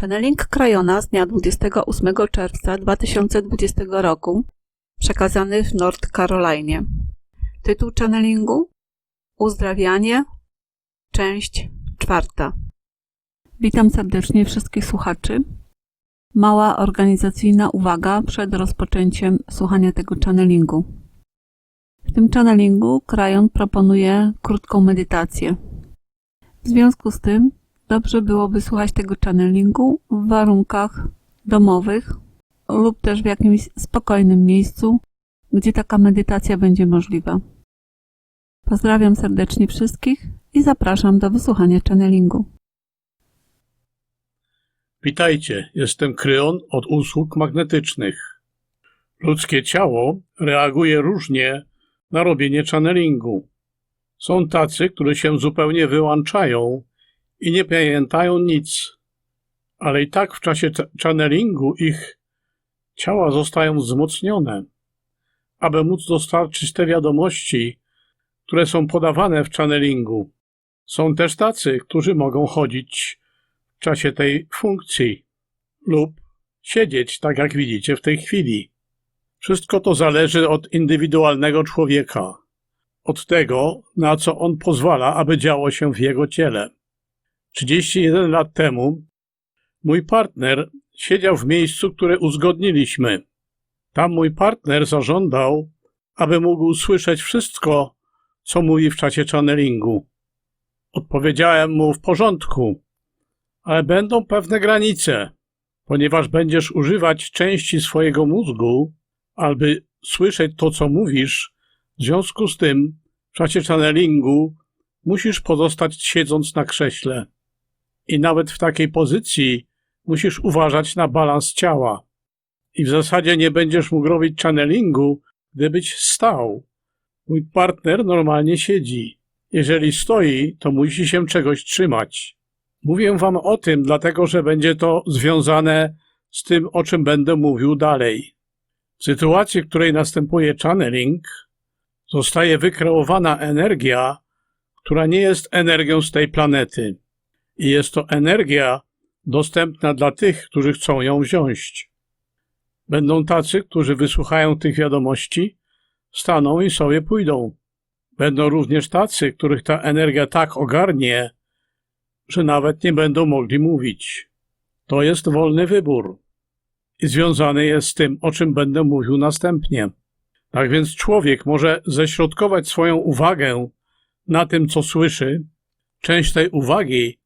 Channeling Krajona z dnia 28 czerwca 2020 roku przekazany w North Carolinie. Tytuł channelingu Uzdrawianie, część czwarta. Witam serdecznie wszystkich słuchaczy. Mała organizacyjna uwaga przed rozpoczęciem słuchania tego channelingu. W tym channelingu Krajon proponuje krótką medytację. W związku z tym dobrze byłoby słuchać tego channelingu w warunkach domowych lub też w jakimś spokojnym miejscu, gdzie taka medytacja będzie możliwa. Pozdrawiam serdecznie wszystkich i zapraszam do wysłuchania channelingu. Witajcie, jestem Kryon od usług magnetycznych. Ludzkie ciało reaguje różnie na robienie channelingu. Są tacy, którzy się zupełnie wyłączają i nie pamiętają nic, ale i tak w czasie ch- channelingu ich ciała zostają wzmocnione, aby móc dostarczyć te wiadomości, które są podawane w channelingu. Są też tacy, którzy mogą chodzić w czasie tej funkcji lub siedzieć, tak jak widzicie w tej chwili. Wszystko to zależy od indywidualnego człowieka, od tego, na co on pozwala, aby działo się w jego ciele. 31 lat temu mój partner siedział w miejscu, które uzgodniliśmy. Tam mój partner zażądał, aby mógł słyszeć wszystko, co mówi w czasie channelingu. Odpowiedziałem mu w porządku, ale będą pewne granice, ponieważ będziesz używać części swojego mózgu, aby słyszeć to, co mówisz. W związku z tym, w czasie channelingu musisz pozostać siedząc na krześle. I nawet w takiej pozycji musisz uważać na balans ciała. I w zasadzie nie będziesz mógł robić channelingu, gdybyś stał. Mój partner normalnie siedzi. Jeżeli stoi, to musi się czegoś trzymać. Mówię wam o tym, dlatego że będzie to związane z tym, o czym będę mówił dalej. W sytuacji, w której następuje channeling, zostaje wykreowana energia, która nie jest energią z tej planety. I jest to energia dostępna dla tych, którzy chcą ją wziąć. Będą tacy, którzy wysłuchają tych wiadomości, staną i sobie pójdą. Będą również tacy, których ta energia tak ogarnie, że nawet nie będą mogli mówić. To jest wolny wybór i związany jest z tym, o czym będę mówił następnie. Tak więc człowiek może ześrodkować swoją uwagę na tym, co słyszy. Część tej uwagi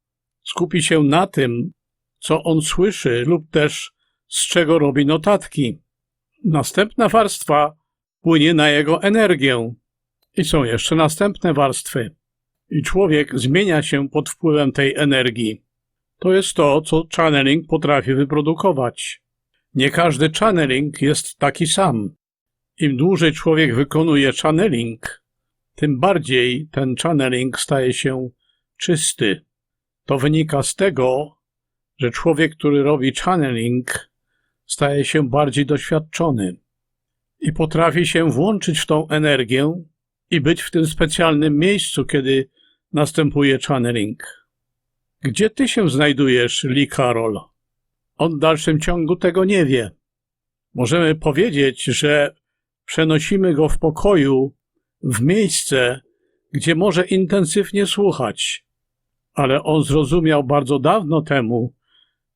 skupi się na tym, co on słyszy, lub też z czego robi notatki. Następna warstwa płynie na jego energię. I są jeszcze następne warstwy. I człowiek zmienia się pod wpływem tej energii. To jest to, co channeling potrafi wyprodukować. Nie każdy channeling jest taki sam. Im dłużej człowiek wykonuje channeling, tym bardziej ten channeling staje się czysty. To wynika z tego, że człowiek, który robi channeling, staje się bardziej doświadczony i potrafi się włączyć w tą energię i być w tym specjalnym miejscu, kiedy następuje channeling. Gdzie ty się znajdujesz, Lee Carol? On w dalszym ciągu tego nie wie. Możemy powiedzieć, że przenosimy go w pokoju w miejsce, gdzie może intensywnie słuchać, ale on zrozumiał bardzo dawno temu,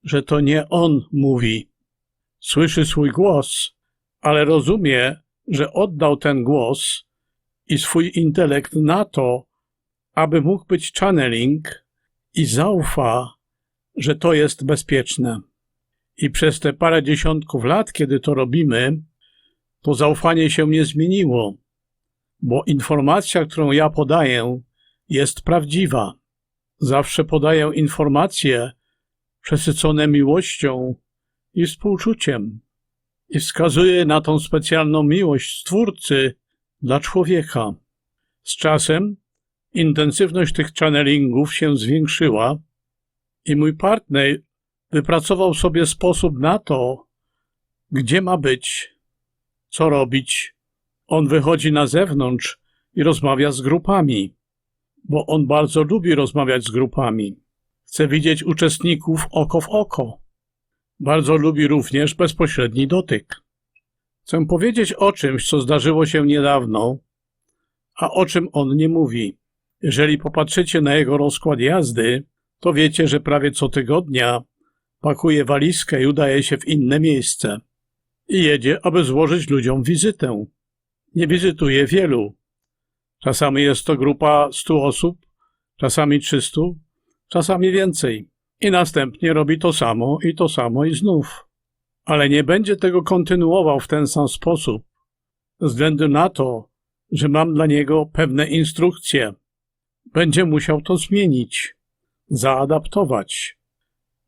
że to nie on mówi. Słyszy swój głos, ale rozumie, że oddał ten głos i swój intelekt na to, aby mógł być channeling i zaufa, że to jest bezpieczne. I przez te parę dziesiątków lat, kiedy to robimy, to zaufanie się nie zmieniło, bo informacja, którą ja podaję, jest prawdziwa. Zawsze podaję informacje przesycone miłością i współczuciem i wskazuję na tą specjalną miłość Stwórcy dla człowieka. Z czasem intensywność tych channelingów się zwiększyła i mój partner wypracował sobie sposób na to, gdzie ma być, co robić. On wychodzi na zewnątrz i rozmawia z grupami, bo on bardzo lubi rozmawiać z grupami. Chce widzieć uczestników oko w oko. Bardzo lubi również bezpośredni dotyk. Chcę powiedzieć o czymś, co zdarzyło się niedawno, a o czym on nie mówi. Jeżeli popatrzycie na jego rozkład jazdy, to wiecie, że prawie co tygodnia pakuje walizkę i udaje się w inne miejsce. I jedzie, aby złożyć ludziom wizytę. Nie wizytuje wielu. Czasami jest to grupa stu osób, czasami trzystu, czasami więcej. I następnie robi to samo i to samo i znów. Ale nie będzie tego kontynuował w ten sam sposób, ze względu na to, że mam dla niego pewne instrukcje. Będzie musiał to zmienić, zaadaptować.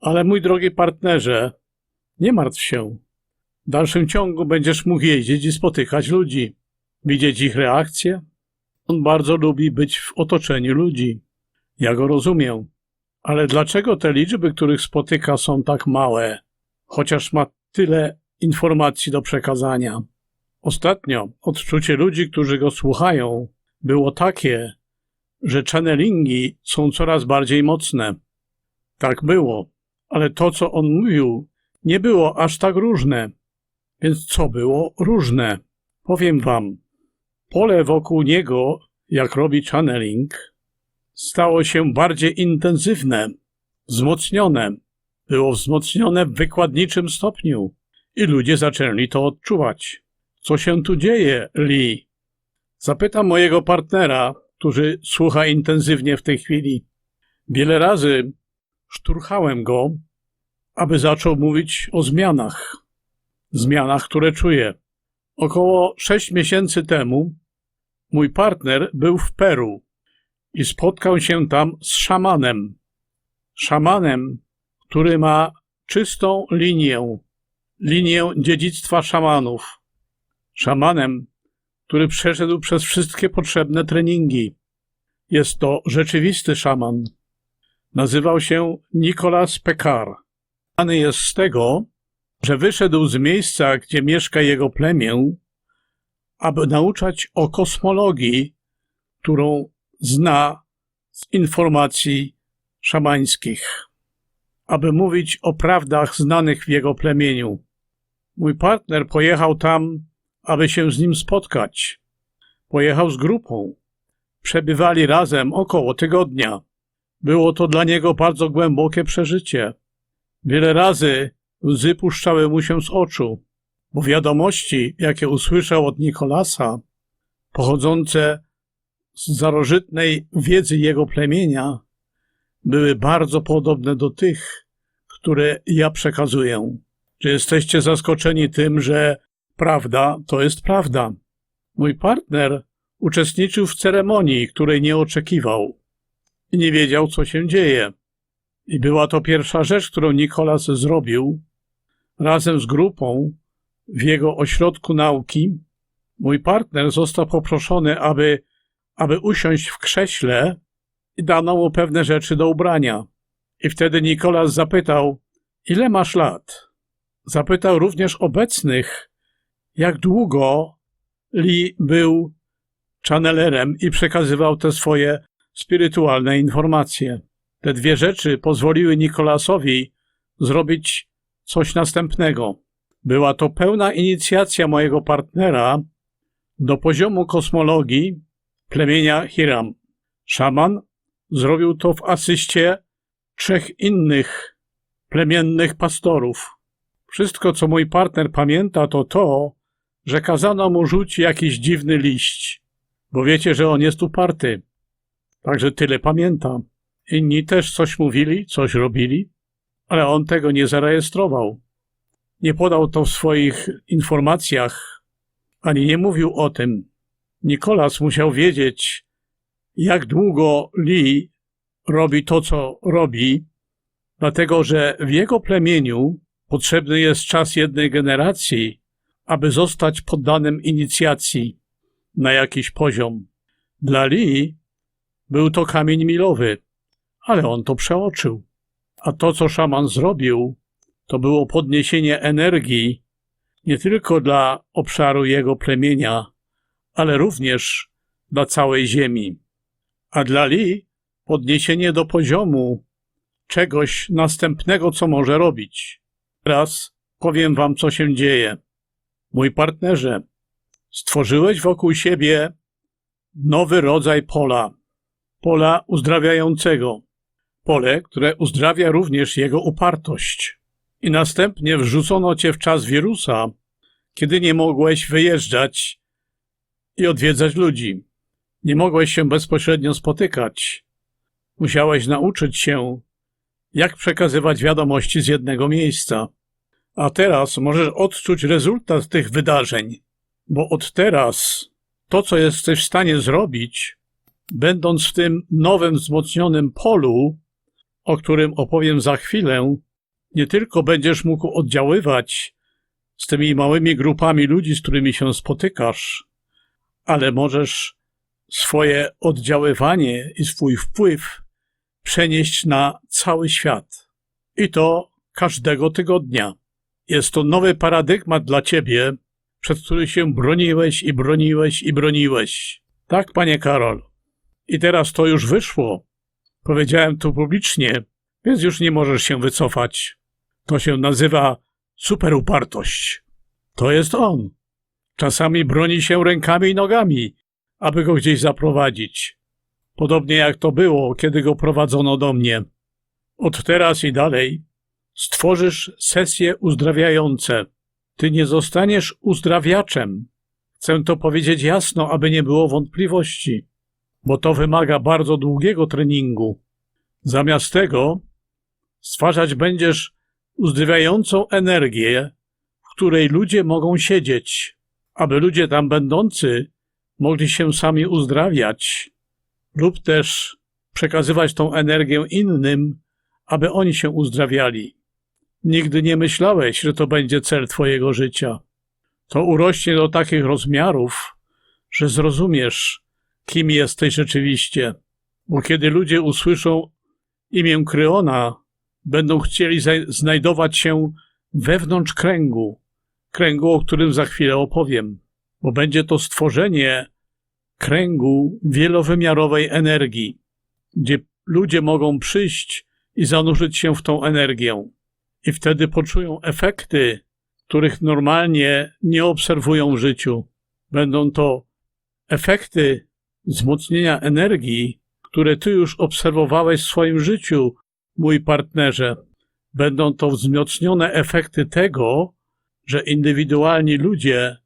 Ale mój drogi partnerze, nie martw się. W dalszym ciągu będziesz mógł jeździć i spotykać ludzi, widzieć ich reakcje. On bardzo lubi być w otoczeniu ludzi. Ja go rozumiem. Ale dlaczego te liczby, których spotyka, są tak małe, chociaż ma tyle informacji do przekazania? Ostatnio odczucie ludzi, którzy go słuchają, było takie, że channelingi są coraz bardziej mocne. Tak było, ale to, co on mówił, nie było aż tak różne. Więc co było różne? Powiem wam. Pole wokół niego, jak robi channeling, stało się bardziej intensywne, wzmocnione. Było wzmocnione w wykładniczym stopniu i ludzie zaczęli to odczuwać. Co się tu dzieje, Lee? Zapytam mojego partnera, który słucha intensywnie w tej chwili. Wiele razy szturchałem go, aby zaczął mówić o zmianach. Zmianach, które czuję. Około sześć miesięcy temu mój partner był w Peru i spotkał się tam z szamanem. Szamanem, który ma czystą linię, linię dziedzictwa szamanów. Szamanem, który przeszedł przez wszystkie potrzebne treningi. Jest to rzeczywisty szaman. Nazywał się Nicolas Pekar. Znany jest z tego, że wyszedł z miejsca, gdzie mieszka jego plemię, aby nauczać o kosmologii, którą zna z informacji szamańskich, aby mówić o prawdach znanych w jego plemieniu. Mój partner pojechał tam, aby się z nim spotkać. Pojechał z grupą. Przebywali razem około tygodnia. Było to dla niego bardzo głębokie przeżycie. Wiele razy łzy puszczały mu się z oczu, bo wiadomości, jakie usłyszał od Nikolasa, pochodzące z starożytnej wiedzy jego plemienia, były bardzo podobne do tych, które ja przekazuję. Czy jesteście zaskoczeni tym, że prawda to jest prawda? Mój partner uczestniczył w ceremonii, której nie oczekiwał i nie wiedział, co się dzieje. I była to pierwsza rzecz, którą Nikolas zrobił razem z grupą w jego ośrodku nauki. Mój partner został poproszony, aby, aby usiąść w krześle i dano mu pewne rzeczy do ubrania. I wtedy Nikolas zapytał, ile masz lat? Zapytał również obecnych, jak długo Lee był channelerem i przekazywał te swoje spirytualne informacje. Te dwie rzeczy pozwoliły Nikolasowi zrobić coś następnego. Była to pełna inicjacja mojego partnera do poziomu kosmologii plemienia Hiram. Szaman zrobił to w asyście trzech innych plemiennych pastorów. Wszystko, co mój partner pamięta, to to, że kazano mu rzucić jakiś dziwny liść, bo wiecie, że on jest uparty. Także tyle pamiętam. Inni też coś mówili, coś robili, ale on tego nie zarejestrował. Nie podał to w swoich informacjach, ani nie mówił o tym. Nikolas musiał wiedzieć, jak długo Lee robi to, co robi, dlatego że w jego plemieniu potrzebny jest czas jednej generacji, aby zostać poddanym inicjacji na jakiś poziom. Dla Lee był to kamień milowy, ale on to przeoczył. A to, co szaman zrobił, to było podniesienie energii nie tylko dla obszaru jego plemienia, ale również dla całej ziemi. A dla Li podniesienie do poziomu czegoś następnego, co może robić. Teraz powiem wam, co się dzieje. Mój partnerze, stworzyłeś wokół siebie nowy rodzaj pola. Pola uzdrawiającego. Pole, które uzdrawia również jego upartość. I następnie wrzucono cię w czas wirusa, kiedy nie mogłeś wyjeżdżać i odwiedzać ludzi. Nie mogłeś się bezpośrednio spotykać. Musiałeś nauczyć się, jak przekazywać wiadomości z jednego miejsca. A teraz możesz odczuć rezultat tych wydarzeń, bo od teraz to, co jesteś w stanie zrobić, będąc w tym nowym, wzmocnionym polu, o którym opowiem za chwilę, nie tylko będziesz mógł oddziaływać z tymi małymi grupami ludzi, z którymi się spotykasz, ale możesz swoje oddziaływanie i swój wpływ przenieść na cały świat. I to każdego tygodnia. Jest to nowy paradygmat dla ciebie, przed który się broniłeś i broniłeś i broniłeś. Tak, panie Karol. I teraz to już wyszło. Powiedziałem to publicznie, więc już nie możesz się wycofać. To się nazywa superupartość. To jest on. Czasami broni się rękami i nogami, aby go gdzieś zaprowadzić. Podobnie jak to było, kiedy go prowadzono do mnie. Od teraz i dalej stworzysz sesje uzdrawiające. Ty nie zostaniesz uzdrawiaczem. Chcę to powiedzieć jasno, aby nie było wątpliwości, bo to wymaga bardzo długiego treningu. Zamiast tego stwarzać będziesz uzdrawiającą energię, w której ludzie mogą siedzieć, aby ludzie tam będący mogli się sami uzdrawiać, lub też przekazywać tą energię innym, aby oni się uzdrawiali. Nigdy nie myślałeś, że to będzie cel Twojego życia. To urośnie do takich rozmiarów, że zrozumiesz, kim jesteś rzeczywiście. Bo kiedy ludzie usłyszą imię Kryona, będą chcieli znajdować się wewnątrz kręgu, kręgu, o którym za chwilę opowiem, bo będzie to stworzenie kręgu wielowymiarowej energii, gdzie ludzie mogą przyjść i zanurzyć się w tą energię. I wtedy poczują efekty, których normalnie nie obserwują w życiu. Będą to efekty wzmocnienia energii, które ty już obserwowałeś w swoim życiu, mój partnerze. Będą to wzmocnione efekty tego, że indywidualni ludzie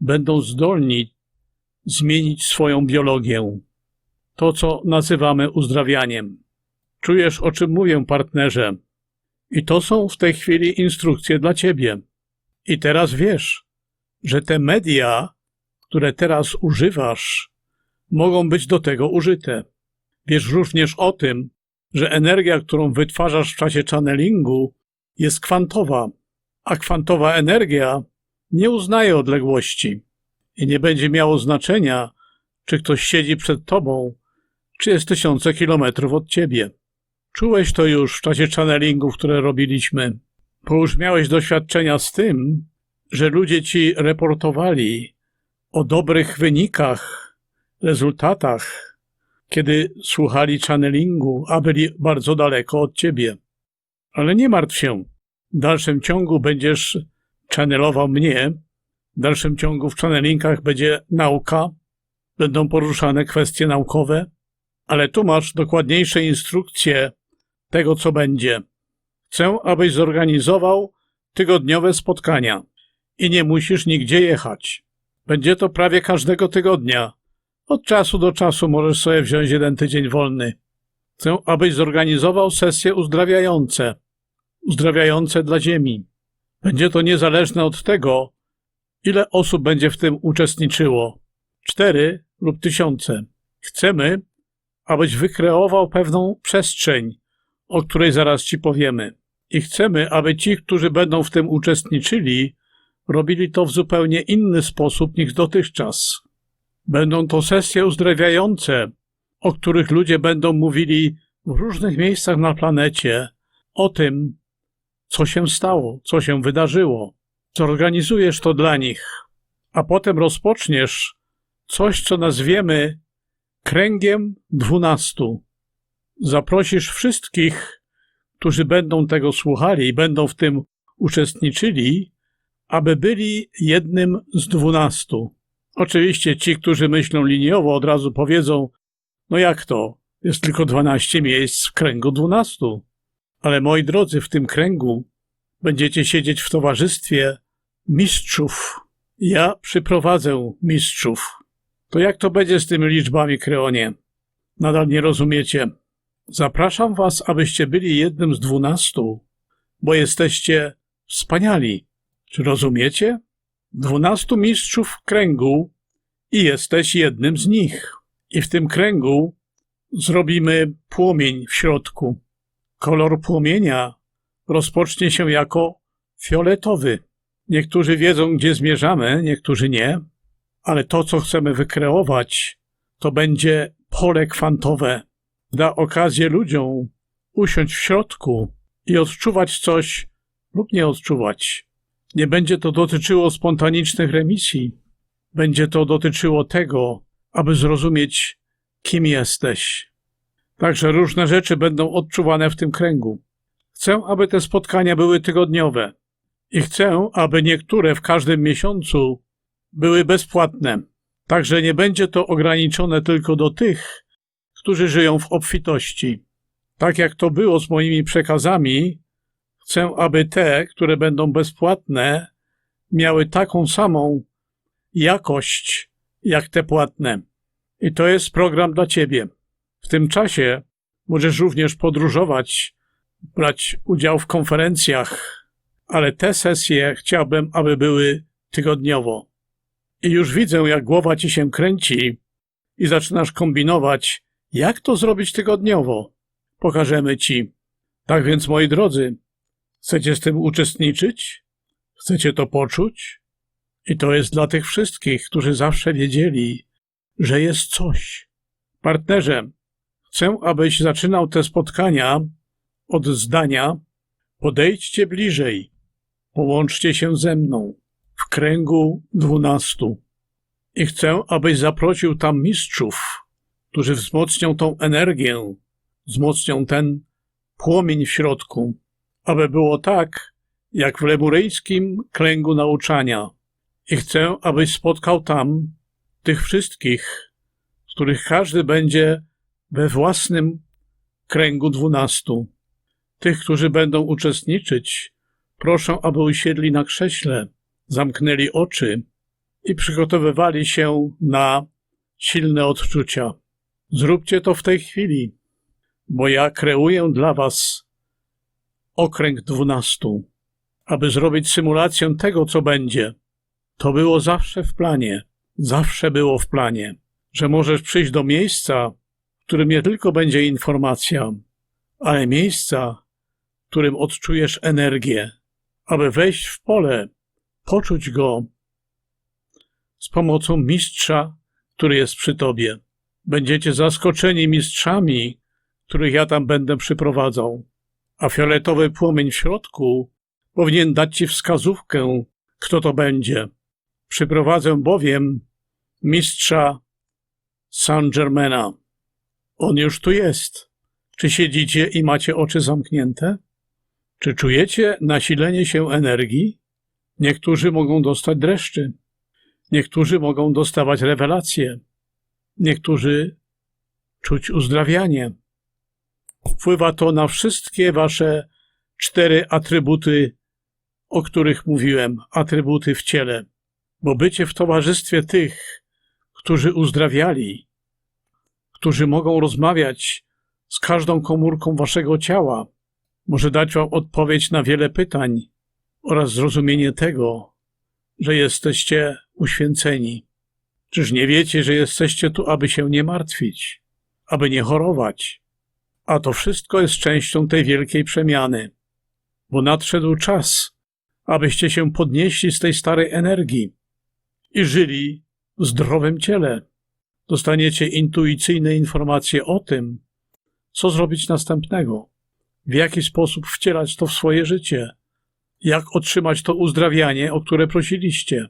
będą zdolni zmienić swoją biologię. To, co nazywamy uzdrawianiem. Czujesz, o czym mówię, partnerze. I to są w tej chwili instrukcje dla ciebie. I teraz wiesz, że te media, które teraz używasz, mogą być do tego użyte. Wiesz również o tym, że energia, którą wytwarzasz w czasie channelingu, jest kwantowa, a kwantowa energia nie uznaje odległości i nie będzie miało znaczenia, czy ktoś siedzi przed tobą, czy jest tysiące kilometrów od ciebie. Czułeś to już w czasie channelingów, które robiliśmy, bo już miałeś doświadczenia z tym, że ludzie ci reportowali o dobrych wynikach, rezultatach, kiedy słuchali channelingu, a byli bardzo daleko od ciebie. Ale nie martw się. W dalszym ciągu będziesz channelował mnie. W dalszym ciągu w channelingach będzie nauka, będą poruszane kwestie naukowe, ale tu masz dokładniejsze instrukcje tego, co będzie. Chcę, abyś zorganizował tygodniowe spotkania i nie musisz nigdzie jechać. Będzie to prawie każdego tygodnia. Od czasu do czasu możesz sobie wziąć jeden tydzień wolny. Chcę, abyś zorganizował sesje uzdrawiające, uzdrawiające dla Ziemi. Będzie to niezależne od tego, ile osób będzie w tym uczestniczyło. Cztery lub tysiące. Chcemy, abyś wykreował pewną przestrzeń, o której zaraz Ci powiemy. I chcemy, aby ci, którzy będą w tym uczestniczyli, robili to w zupełnie inny sposób niż dotychczas. Będą to sesje uzdrawiające, o których ludzie będą mówili w różnych miejscach na planecie o tym, co się stało, co się wydarzyło. Zorganizujesz to dla nich, a potem rozpoczniesz coś, co nazwiemy kręgiem dwunastu zaprosisz wszystkich, którzy będą tego słuchali i będą w tym uczestniczyli, aby byli jednym z dwunastu. Oczywiście ci, którzy myślą liniowo, od razu powiedzą: No jak to? Jest tylko dwanaście miejsc w kręgu dwunastu. Ale moi drodzy, w tym kręgu będziecie siedzieć w towarzystwie mistrzów. Ja przyprowadzę mistrzów. To jak to będzie z tymi liczbami, Kreonie? Nadal nie rozumiecie. Zapraszam was, abyście byli jednym z dwunastu, bo jesteście wspaniali. Czy rozumiecie? Dwunastu mistrzów kręgu i jesteś jednym z nich. I w tym kręgu zrobimy płomień w środku. Kolor płomienia rozpocznie się jako fioletowy. Niektórzy wiedzą, gdzie zmierzamy, niektórzy nie, ale to, co chcemy wykreować, to będzie pole kwantowe. Da okazję ludziom usiąść w środku i odczuwać coś lub nie odczuwać. Nie będzie to dotyczyło spontanicznych remisji. Będzie to dotyczyło tego, aby zrozumieć, kim jesteś. Także różne rzeczy będą odczuwane w tym kręgu. Chcę, aby te spotkania były tygodniowe i chcę, aby niektóre w każdym miesiącu były bezpłatne. Także nie będzie to ograniczone tylko do tych, którzy żyją w obfitości. Tak jak to było z moimi przekazami, chcę, aby te, które będą bezpłatne, miały taką samą jakość jak te płatne. I to jest program dla Ciebie. W tym czasie możesz również podróżować, brać udział w konferencjach, ale te sesje chciałbym, aby były tygodniowo. I już widzę, jak głowa ci się kręci i zaczynasz kombinować, jak to zrobić tygodniowo. Pokażemy ci. Tak więc, moi drodzy, chcecie z tym uczestniczyć? Chcecie to poczuć? I to jest dla tych wszystkich, którzy zawsze wiedzieli, że jest coś. Partnerze, chcę, abyś zaczynał te spotkania od zdania podejdźcie bliżej, połączcie się ze mną w kręgu dwunastu. I chcę, abyś zaprosił tam mistrzów, którzy wzmocnią tą energię, wzmocnią ten płomień w środku, aby było tak, jak w lemuryjskim kręgu nauczania. I chcę, abyś spotkał tam tych wszystkich, z których każdy będzie we własnym kręgu dwunastu. Tych, którzy będą uczestniczyć, proszę, aby usiedli na krześle, zamknęli oczy i przygotowywali się na silne odczucia. Zróbcie to w tej chwili, bo ja kreuję dla Was okręg dwunastu, aby zrobić symulację tego, co będzie. To było zawsze w planie, zawsze było w planie, że możesz przyjść do miejsca, w którym nie tylko będzie informacja, ale miejsca, w którym odczujesz energię, aby wejść w pole, poczuć go z pomocą mistrza, który jest przy tobie. Będziecie zaskoczeni mistrzami, których ja tam będę przyprowadzał, a fioletowy płomień w środku powinien dać ci wskazówkę, kto to będzie. Przyprowadzę bowiem mistrza Saint-Germaina. On już tu jest. Czy siedzicie i macie oczy zamknięte? Czy czujecie nasilenie się energii? Niektórzy mogą dostać dreszczy, niektórzy mogą dostawać rewelacje, niektórzy czuć uzdrawianie. Wpływa to na wszystkie wasze cztery atrybuty, o których mówiłem, atrybuty w ciele, bo bycie w towarzystwie tych, którzy uzdrawiali, którzy mogą rozmawiać z każdą komórką waszego ciała, może dać wam odpowiedź na wiele pytań oraz zrozumienie tego, że jesteście uświęceni. Czyż nie wiecie, że jesteście tu, aby się nie martwić, aby nie chorować? A to wszystko jest częścią tej wielkiej przemiany, bo nadszedł czas, abyście się podnieśli z tej starej energii i żyli w zdrowym ciele. Dostaniecie intuicyjne informacje o tym, co zrobić następnego w jaki sposób wcielać to w swoje życie, jak otrzymać to uzdrawianie, o które prosiliście.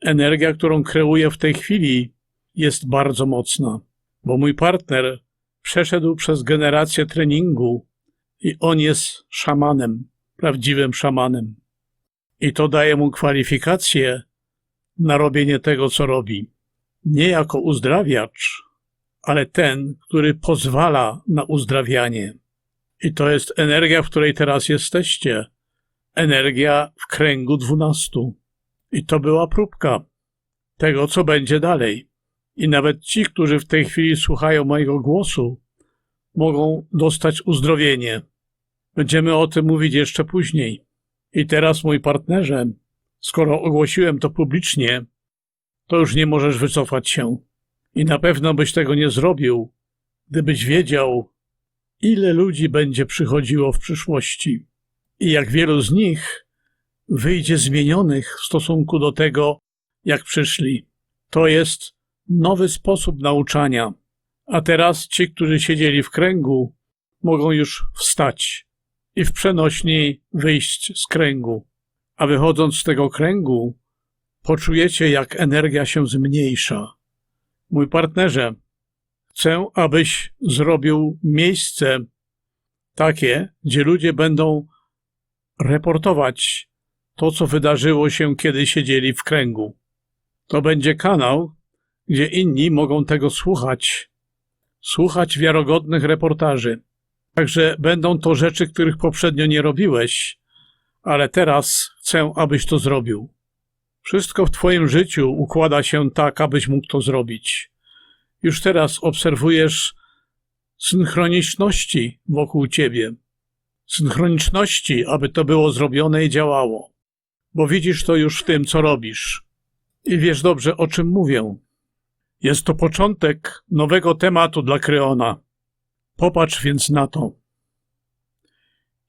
Energia, którą kreuję w tej chwili, jest bardzo mocna, bo mój partner przeszedł przez generację treningu i on jest szamanem, prawdziwym szamanem. I to daje mu kwalifikacje na robienie tego, co robi. Nie jako uzdrawiacz, ale ten, który pozwala na uzdrawianie. I to jest energia, w której teraz jesteście. Energia w kręgu dwunastu. I to była próbka tego, co będzie dalej. I nawet ci, którzy w tej chwili słuchają mojego głosu, mogą dostać uzdrowienie. Będziemy o tym mówić jeszcze później. I teraz, mój partnerze, skoro ogłosiłem to publicznie, to już nie możesz wycofać się. I na pewno byś tego nie zrobił, gdybyś wiedział, ile ludzi będzie przychodziło w przyszłości i jak wielu z nich wyjdzie zmienionych w stosunku do tego, jak przyszli. To jest nowy sposób nauczania. A teraz ci, którzy siedzieli w kręgu, mogą już wstać i w przenośni wyjść z kręgu. A wychodząc z tego kręgu, poczujecie, jak energia się zmniejsza. Mój partnerze, chcę, abyś zrobił miejsce takie, gdzie ludzie będą reportować to, co wydarzyło się, kiedy siedzieli w kręgu. To będzie kanał, gdzie inni mogą tego słuchać, słuchać wiarogodnych reportaży. Także będą to rzeczy, których poprzednio nie robiłeś, ale teraz chcę, abyś to zrobił. Wszystko w Twoim życiu układa się tak, abyś mógł to zrobić. Już teraz obserwujesz synchroniczności wokół Ciebie. Synchroniczności, aby to było zrobione i działało. Bo widzisz to już w tym, co robisz. I wiesz dobrze, o czym mówię. Jest to początek nowego tematu dla Kreona. Popatrz więc na to.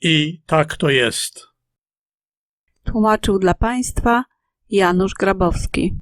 I tak to jest. Tłumaczył dla Państwa Janusz Grabowski.